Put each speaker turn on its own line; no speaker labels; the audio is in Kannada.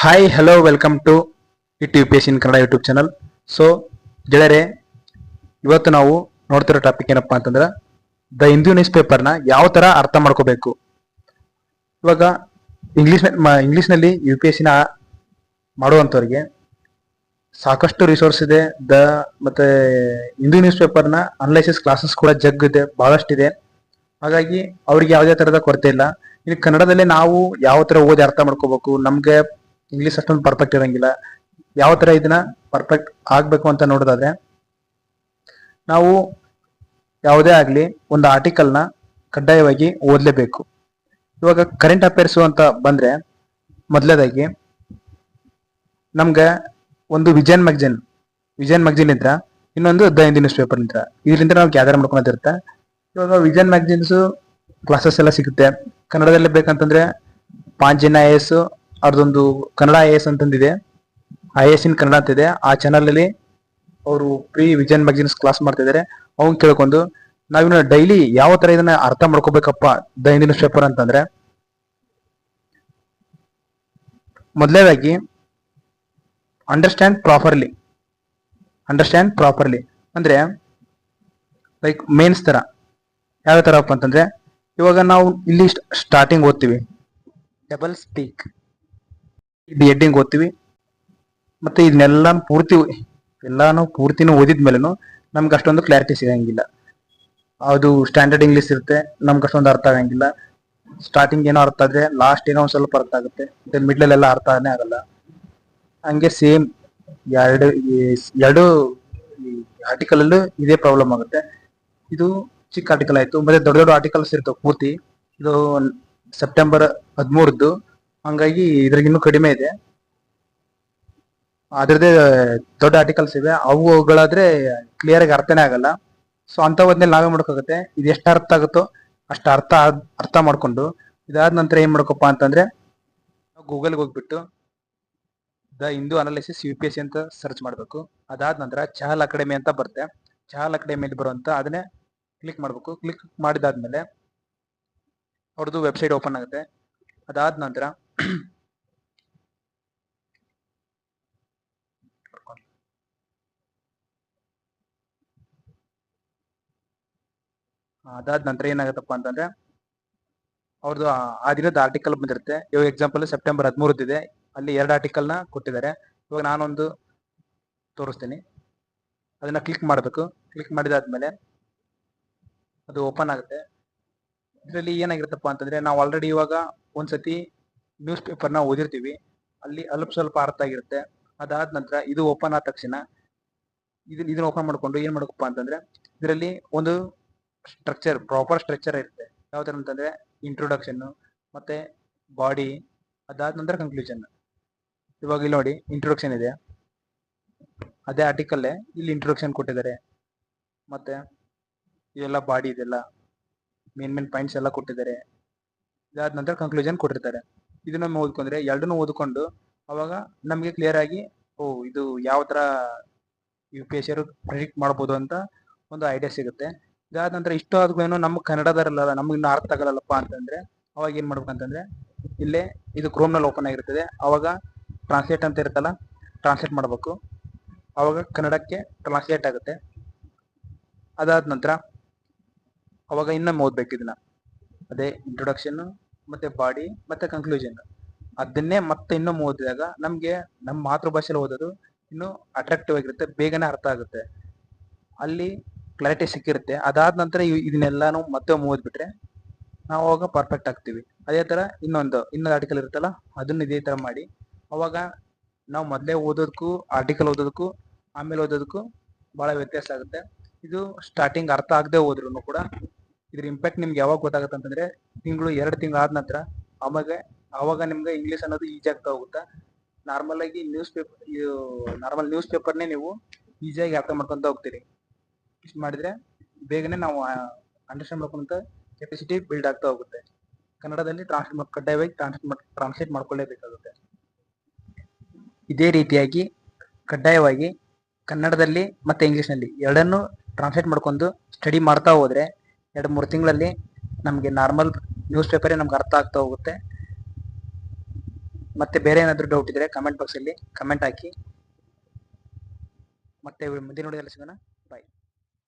Hi hello welcome to it U P S in Kannada YouTube channel so ಗೆಳೆಯರೆ, ಇವತ್ತು ನಾವು ನೋಡ್ತಿರೋ ಟಾಪಿಕ್ ಏನಪ್ಪಾ ಅಂತಂದ್ರೆ ದ ಹಿಂದೂ ನ್ಯೂಸ್ ಪೇಪರ್ನ ಯಾವ ತರ ಅರ್ಥ ಮಾಡ್ಕೋಬೇಕು? ಇವಾಗ ಇಂಗ್ಲಿಷ್ ಇಂಗ್ಲೀಷ್ನಲ್ಲಿ ಯು ಪಿ ಎಸ್ ಸಿನ ಮಾಡುವಂಥವ್ರಿಗೆ ಸಾಕಷ್ಟು ರಿಸೋರ್ಸ್ ಇದೆ. ದ ಮತ್ತೆ ಹಿಂದೂ ನ್ಯೂಸ್ ಪೇಪರ್ನ ಅನಲೈಸಿಸ್ ಕ್ಲಾಸಸ್ ಕೂಡ ಜಗ್ ಇದೆ, ಬಹಳಷ್ಟಿದೆ. ಹಾಗಾಗಿ ಅವ್ರಿಗೆ ಯಾವುದೇ ತರದ ಕೊರತೆ ಇಲ್ಲ. ಇನ್ನು ಕನ್ನಡದಲ್ಲೇ ನಾವು ಯಾವ ತರ ಓದಿ ಅರ್ಥ ಮಾಡ್ಕೋಬೇಕು? ನಮ್ಗೆ ಇಂಗ್ಲಿಷ್ ಅಷ್ಟೊಂದು ಪರ್ಫೆಕ್ಟ್ ಇರಂಗಿಲ್ಲ. ಯಾವ ತರ ಇದನ್ನ ಪರ್ಫೆಕ್ಟ್ ಆಗ್ಬೇಕು ಅಂತ ನೋಡೋದಾದ್ರೆ, ನಾವು ಯಾವುದೇ ಆಗ್ಲಿ ಒಂದು ಆರ್ಟಿಕಲ್ನ ಕಡ್ಡಾಯವಾಗಿ ಓದಲೇಬೇಕು. ಇವಾಗ ಕರೆಂಟ್ ಅಫೇರ್ಸ್ ಅಂತ ಬಂದ್ರೆ ಮೊದಲೇದಾಗಿ ನಮ್ಗೆ ಒಂದು ವಿಜಯನ್ ಮ್ಯಾಗ್ಜಿನ್ ವಿಜಯನ್ ಮ್ಯಾಗ್ಜಿನ್ ಇದ್ರ, ಇನ್ನೊಂದು ದ ಹಿಂದಿ ನ್ಯೂಸ್ ಪೇಪರ್ ಇದ್ರ. ಇದರಿಂದ ನಾವು ಗ್ಯಾದರ್ ಮಾಡ್ಕೊಳೋದಿರುತ್ತೆ ಇವಾಗ ವಿಜಯನ್ ಮ್ಯಾಗ್ಜಿನ್ಸು ಕ್ಲಾಸಸ್ ಎಲ್ಲ ಸಿಗುತ್ತೆ. ಕನ್ನಡದಲ್ಲಿ ಬೇಕಂತಂದ್ರೆ ಪಾಂಚಿನ ಐ ಎಸ್ ಅವ್ರದ್ದೊಂದು ಕನ್ನಡ ಐ ಎಸ್ ಅಂತಂದಿದೆ. ಐ ಎಸ್ ಇನ್ ಕನ್ನಡ ಅಂತಿದೆ. ಆ ಚಾನಲ್ ಅಲ್ಲಿ ಅವರು ಪ್ರೀ ವಿಜನ್ ಮ್ಯಾಗಜಿನ್ಸ್ ಕ್ಲಾಸ್ ಮಾಡ್ತಿದ್ದಾರೆ ಅವ್ನ್ ಕೇಳ್ಕೊಂಡು, ನಾವಿನ್ನ ಡೈಲಿ ಯಾವ ತರ ಇದನ್ನ ಅರ್ಥ ಮಾಡ್ಕೋಬೇಕಪ್ಪ ದೈನಂದಿನ ನ್ಯೂಸ್ ಪೇಪರ್ ಅಂತಂದ್ರೆ? ಮೊದಲೇದಾಗಿ ಅಂಡರ್ಸ್ಟ್ಯಾಂಡ್ ಪ್ರಾಪರ್ಲಿ ಅಂಡರ್ಸ್ಟ್ಯಾಂಡ್ ಪ್ರಾಪರ್ಲಿ ಅಂದ್ರೆ ಲೈಕ್ ಮೇನ್ಸ್ ತರ. ಯಾವ ತರಪ್ಪ ಅಂತಂದ್ರೆ, ಇವಾಗ ನಾವು ಇಲ್ಲಿ ಸ್ಟಾರ್ಟಿಂಗ್ ಓದ್ತೀವಿ. ಡಬಲ್ ಸ್ಪೀಕ್ ಇದು ಎಡ್ಡಿಂಗ್ ಓದ್ತೀವಿ. ಮತ್ತೆ ಇದನ್ನೆಲ್ಲ ಪೂರ್ತಿ ಎಲ್ಲಾನು ಪೂರ್ತಿನೂ ಓದಿದ್ಮೇಲೆನು ನಮ್ಗೆ ಅಷ್ಟೊಂದು ಕ್ಲಾರಿಟಿ ಸಿಗಂಗಿಲ್ಲ. ಅದು ಸ್ಟ್ಯಾಂಡರ್ಡ್ ಇಂಗ್ಲೀಷ್ ಇರುತ್ತೆ, ನಮ್ಗೆ ಅಷ್ಟೊಂದು ಅರ್ಥ ಆಗಂಗಿಲ್ಲ. ಸ್ಟಾರ್ಟಿಂಗ್ ಏನೋ ಅರ್ಥ ಆದ್ರೆ ಲಾಸ್ಟ್ ಏನೋ ಒಂದು ಸ್ವಲ್ಪ ಅರ್ಥ ಆಗುತ್ತೆ. ಮತ್ತೆ ಮಿಡ್ಲ್ ಎಲ್ಲ ಅರ್ಥನೇ ಆಗಲ್ಲ. ಹಂಗೆ ಸೇಮ್ ಎರಡು ಎರಡು ಆರ್ಟಿಕಲ್ ಅಲ್ಲೂ ಇದೇ ಪ್ರಾಬ್ಲಮ್ ಆಗುತ್ತೆ. ಇದು ಚಿಕ್ಕ ಆರ್ಟಿಕಲ್ ಆಯ್ತು, ಮತ್ತೆ ದೊಡ್ಡ ದೊಡ್ಡ ಆರ್ಟಿಕಲ್ಸ್ ಇರ್ತವೆ ಪೂರ್ತಿ. ಇದು ಸೆಪ್ಟೆಂಬರ್ ಹದಿಮೂರದ್ದು. ಹಂಗಾಗಿ ಇದ್ರಾಗಿನ್ನೂ ಕಡಿಮೆ ಇದೆ. ಅದ್ರದ್ದೇ ದೊಡ್ಡ ಆರ್ಟಿಕಲ್ಸ್ ಇವೆ. ಅವುಗಳಾದ್ರೆ ಕ್ಲಿಯರ್ ಆಗಿ ಅರ್ಥನೇ ಆಗಲ್ಲ. ಸೊ ಅಂತವದ್ನೆಲ್ಲ ನಾವೇ ಮಾಡ್ಕೋಗುತ್ತೆ ಇದು ಎಷ್ಟು ಅರ್ಥ ಆಗುತ್ತೋ ಅಷ್ಟು ಅರ್ಥ ಅರ್ಥ ಮಾಡ್ಕೊಂಡು ಇದಾದ ನಂತರ ಏನ್ ಮಾಡ್ಕೊಪ್ಪ ಅಂತಂದ್ರೆ ಗೂಗಲ್ಗೆ ಹೋಗ್ಬಿಟ್ಟು the Hindu analysis U P S C ಅಂತ ಸರ್ಚ್ ಮಾಡಬೇಕು. ಅದಾದ ನಂತರ ಚಹಲ್ ಅಕಾಡೆಮಿ ಅಂತ ಬರುತ್ತೆ. ಚಹಲ್ ಅಕಾಡೆಮಿಯಲ್ಲಿ ಬರುವಂತ ಅದನ್ನೇ ಕ್ಲಿಕ್ ಮಾಡಬೇಕು. ಕ್ಲಿಕ್ ಮಾಡಿದಾದ್ಮೇಲೆ ಅವ್ರದ್ದು ವೆಬ್ಸೈಟ್ ಓಪನ್ ಆಗುತ್ತೆ. ಅದಾದ ನಂತರ ಅದಾದ ನಂತರ ಏನಾಗತ್ತಪ್ಪ ಅಂತಂದ್ರೆ ಅವ್ರದ್ದು ಆ ದಿನದ ಆರ್ಟಿಕಲ್ ಬಂದಿರುತ್ತೆ. ಇವಾಗ ಎಕ್ಸಾಂಪಲ್ ಸೆಪ್ಟೆಂಬರ್ ಹದಿಮೂರದಿದೆ ಅಲ್ಲಿ ಎರಡು ಆರ್ಟಿಕಲ್ನ ಕೊಟ್ಟಿದ್ದಾರೆ. ಇವಾಗ ನಾನೊಂದು ತೋರಿಸ್ತೀನಿ. ಅದನ್ನ ಕ್ಲಿಕ್ ಮಾಡಬೇಕು. ಕ್ಲಿಕ್ ಮಾಡಿದಾದ್ಮೇಲೆ ಅದು ಓಪನ್ ಆಗುತ್ತೆ. ಇದರಲ್ಲಿ ಏನಾಗಿರುತ್ತಪ್ಪ ಅಂತಂದ್ರೆ, ನಾವು ಆಲ್ರೆಡಿ ಇವಾಗ ಒಂದ್ಸತಿ ನ್ಯೂಸ್ ಪೇಪರ್ನ ಓದಿರ್ತೀವಿ. ಅಲ್ಲಿ ಅಲ್ಪ ಸ್ವಲ್ಪ ಅರ್ಥ ಆಗಿರುತ್ತೆ. ಅದಾದ ನಂತರ ಇದು ಓಪನ್ ಆದ ತಕ್ಷಣ ಇದನ್ನ ಇದನ್ನ ಓಪನ್ ಮಾಡ್ಕೊಂಡು ಏನು ಮಾಡಬೇಕಪ್ಪ ಅಂತಂದ್ರೆ ಇದರಲ್ಲಿ ಒಂದು ಸ್ಟ್ರಕ್ಚರ್ ಪ್ರಾಪರ್ ಸ್ಟ್ರಕ್ಚರ್ ಇರುತ್ತೆ. ಯಾವ ಥರ ಅಂತಂದ್ರೆ ಇಂಟ್ರೊಡಕ್ಷನ್ ಮತ್ತೆ ಬಾಡಿ ಅದಾದ ನಂತರ ಕನ್ಕ್ಲೂಷನ್ ಇವಾಗ ಇಲ್ಲಿ ನೋಡಿ ಇಂಟ್ರೊಡಕ್ಷನ್ ಇದೆ. ಅದೇ ಆರ್ಟಿಕಲ್ಲೇ ಇಲ್ಲಿ ಇಂಟ್ರೊಡಕ್ಷನ್ ಕೊಟ್ಟಿದ್ದಾರೆ. ಮತ್ತೆ ಇದೆಲ್ಲ ಬಾಡಿ ಇದೆಲ್ಲ ಮೇನ್ ಮೇನ್ ಪಾಯಿಂಟ್ಸ್ ಎಲ್ಲ ಕೊಟ್ಟಿದ್ದಾರೆ. ಇದಾದ ನಂತರ ಕನ್ಕ್ಲೂಷನ್ ಕೊಟ್ಟಿರ್ತಾರೆ. ಇದನ್ನ ಓದ್ಕೊಂಡ್ರೆ ಎರಡನ್ನೂ ಓದ್ಕೊಂಡು ಅವಾಗ ನಮಗೆ ಕ್ಲಿಯರ್ ಆಗಿ, ಓ, ಇದು ಯಾವ ತರ ಯು ಪಿ ಎಸ್ ಪ್ರಿಡಿಕ್ಟ್ ಮಾಡ್ಬೋದು ಅಂತ ಒಂದು ಐಡಿಯಾ ಸಿಗುತ್ತೆ. ಇದಾದ ನಂತರ ಇಷ್ಟು ಆದ್ಮೇನು ನಮ್ಮ ಕನ್ನಡದಲ್ಲ ನಮ್ಗೆ ಇನ್ನು ಅರ್ಥ ಆಗಲ್ಲಪ್ಪ ಅಂತಂದ್ರೆ, ಅವಾಗ ಏನ್ ಮಾಡ್ಬೇಕಂತಂದ್ರೆ ಇಲ್ಲೇ ಇದು ಕ್ರೋಮ್ನಲ್ಲಿ ಓಪನ್ ಆಗಿರ್ತದೆ. ಅವಾಗ ಟ್ರಾನ್ಸ್ಲೇಟ್ ಅಂತ ಇರುತ್ತಲ್ಲ ಟ್ರಾನ್ಸ್ಲೇಟ್ ಮಾಡಬೇಕು. ಅವಾಗ ಕನ್ನಡಕ್ಕೆ ಟ್ರಾನ್ಸ್ಲೇಟ್ ಆಗುತ್ತೆ. ಅದಾದ ನಂತರ ಅವಾಗ ಇನ್ನೊಮ್ಮೆ ಓದ್ಬೇಕು ಇದನ್ನ. ಅದೇ ಇಂಟ್ರೊಡಕ್ಷನ್ ಮತ್ತೆ ಬಾಡಿ ಮತ್ತೆ ಕನ್ಕ್ಲೂಷನ್ ಅದನ್ನೇ ಮತ್ತೆ ಇನ್ನೊಮ್ಮೆ ಓದಿದಾಗ ನಮ್ಗೆ ನಮ್ಮ ಮಾತೃಭಾಷೆಯಲ್ಲಿ ಓದೋದು ಇನ್ನೂ ಅಟ್ರಾಕ್ಟಿವ್ ಆಗಿರುತ್ತೆ, ಬೇಗನೆ ಅರ್ಥ ಆಗುತ್ತೆ. ಅಲ್ಲಿ ಕ್ಲಾರಿಟಿ ಸಿಕ್ಕಿರುತ್ತೆ. ಅದಾದ ನಂತರ ಇದನ್ನೆಲ್ಲಾನು ಮತ್ತೆ ಓದ್ಬಿಟ್ರೆ ನಾವು ಅವಾಗ ಪರ್ಫೆಕ್ಟ್ ಆಗ್ತೀವಿ. ಅದೇ ತರ ಇನ್ನೊಂದು ಇನ್ನೊಂದು ಆರ್ಟಿಕಲ್ ಇರುತ್ತಲ್ಲ, ಅದನ್ನ ಇದೇ ತರ ಮಾಡಿ. ಅವಾಗ ನಾವು ಮೊದಲೇ ಓದೋದಕ್ಕೂ ಆರ್ಟಿಕಲ್ ಓದೋದಕ್ಕೂ ಆಮೇಲೆ ಓದೋದಕ್ಕೂ ಬಹಳ ವ್ಯತ್ಯಾಸ ಆಗುತ್ತೆ. ಇದು ಸ್ಟಾರ್ಟಿಂಗ್ ಅರ್ಥ ಆಗದೆ ಹೋದ್ರು ಕೂಡ ಇದ್ರ ಇಂಪ್ಯಾಕ್ಟ್ ನಿಮ್ಗೆ ಯಾವಾಗ ಗೊತ್ತಾಗುತ್ತೆ ಅಂತಂದ್ರೆ ತಿಂಗಳು ಎರಡು ತಿಂಗಳು ಆದ ನಂತರ ಅವಾಗ ಅವಾಗ ನಿಮ್ಗೆ ಇಂಗ್ಲಿಷ್ ಅನ್ನೋದು ಈಜಿ ಆಗ್ತಾ ಹೋಗುತ್ತೆ. ನಾರ್ಮಲ್ ಆಗಿ ನ್ಯೂಸ್ ಪೇಪರ್ ನಾರ್ಮಲ್ ನ್ಯೂಸ್ ಪೇಪರ್ನೇ ನೀವು ಈಸಿಯಾಗಿ ಅರ್ಥ ಮಾಡ್ಕೊಂತ ಹೋಗ್ತೀರಿ. ಇಷ್ಟು ಮಾಡಿದ್ರೆ ಬೇಗನೆ ನಾವು ಅಂಡರ್ಸ್ಟ್ಯಾಂಡ್ ಮಾಡ್ಕೊಂತ ಕೆಪಾಸಿಟಿ ಬಿಲ್ಡ್ ಆಗ್ತಾ ಹೋಗುತ್ತೆ. ಕನ್ನಡದಲ್ಲಿ ಟ್ರಾನ್ಸ್ಲೇಟ್ ಕಡ್ಡಾಯವಾಗಿ ಟ್ರಾನ್ಸ್ಲೇಟ್ ಟ್ರಾನ್ಸ್ಲೇಟ್ ಮಾಡ್ಕೊಳ್ಳೇಬೇಕಾಗುತ್ತೆ. ಇದೇ ರೀತಿಯಾಗಿ ಕಡ್ಡಾಯವಾಗಿ ಕನ್ನಡದಲ್ಲಿ ಮತ್ತೆ ಇಂಗ್ಲಿಷ್ನಲ್ಲಿ ಎರಡನ್ನೂ ಟ್ರಾನ್ಸ್ಲೇಟ್ ಮಾಡ್ಕೊಂಡು ಸ್ಟಡಿ ಮಾಡ್ತಾ ಹೋದ್ರೆ ಎರಡು ಮೂರು ತಿಂಗಳಲ್ಲಿ ನಮಗೆ ನಾರ್ಮಲ್ ನ್ಯೂಸ್ ಪೇಪರೇ ನಮ್ಗೆ ಅರ್ಥ ಆಗ್ತಾ ಹೋಗುತ್ತೆ. ಮತ್ತೆ ಬೇರೆ ಏನಾದರೂ ಡೌಟ್ ಇದ್ರೆ ಕಮೆಂಟ್ ಬಾಕ್ಸಲ್ಲಿ ಕಮೆಂಟ್ ಹಾಕಿ. ಮತ್ತೆ ಮುಂದಿನ ನೋಡಿದಲ್ಲಿ ಸಿಗೋಣ.